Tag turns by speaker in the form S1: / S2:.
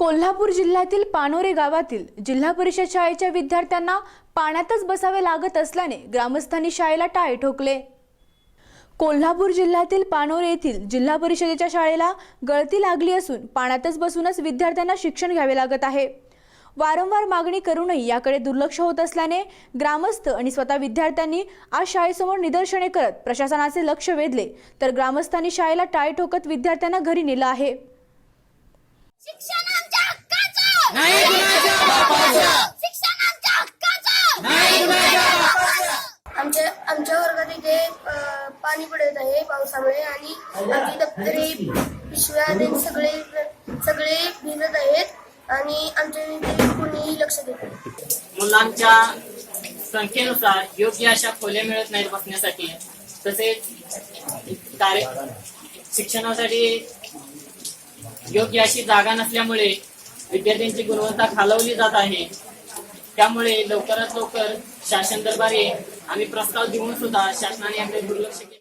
S1: कोल्हापूर जिल्ह्यातील पानोरे गावातील जिल्हा परिषद शाळेच्या विद्यार्थ्यांना पाण्यातच बसावे लागत असल्याने ग्रामस्थांनी शाळेला टाळे ठोकले. कोल्हापूर जिल्ह्यातील पानोरे येथील जिल्हा परिषदेच्या शाळेला गळती लागली असून पाण्यातच बसूनच विद्यार्थ्यांना शिक्षण घ्यावे लागत आहे. वारंवार मागणी करूनही याकडे दुर्लक्ष होत असल्याने ग्रामस्थ आणि स्वतः विद्यार्थ्यांनी आज शाळेसमोर निदर्शने करत प्रशासनाचे लक्ष वेधले तर ग्रामस्थांनी शाळेला टाळे ठोकत विद्यार्थ्यांना घरी नेलं आहे.
S2: शिक्षण आमच्या आमच्या
S3: वर्गात इथे पाणी पडत आहे पावसामुळे आणि आमची दप्तरे पिशव्या ते सगळे सगळे भिजत आहेत आणि आमच्या इथे कोणीही लक्ष देत
S4: मुलांच्या संख्येनुसार योग्य अशा खोल्या मिळत नाहीत बसण्यासाठी. तसेच कार्य शिक्षणासाठी योग्य अशी जागा नसल्यामुळे विद्यार्थ्यांची गुणवत्ता खालवली जात आहे. त्यामुळे लवकरात लवकर शासन दरबारी आम्ही प्रस्ताव देऊन सुद्धा शासनाने याकडे दुर्लक्ष केले.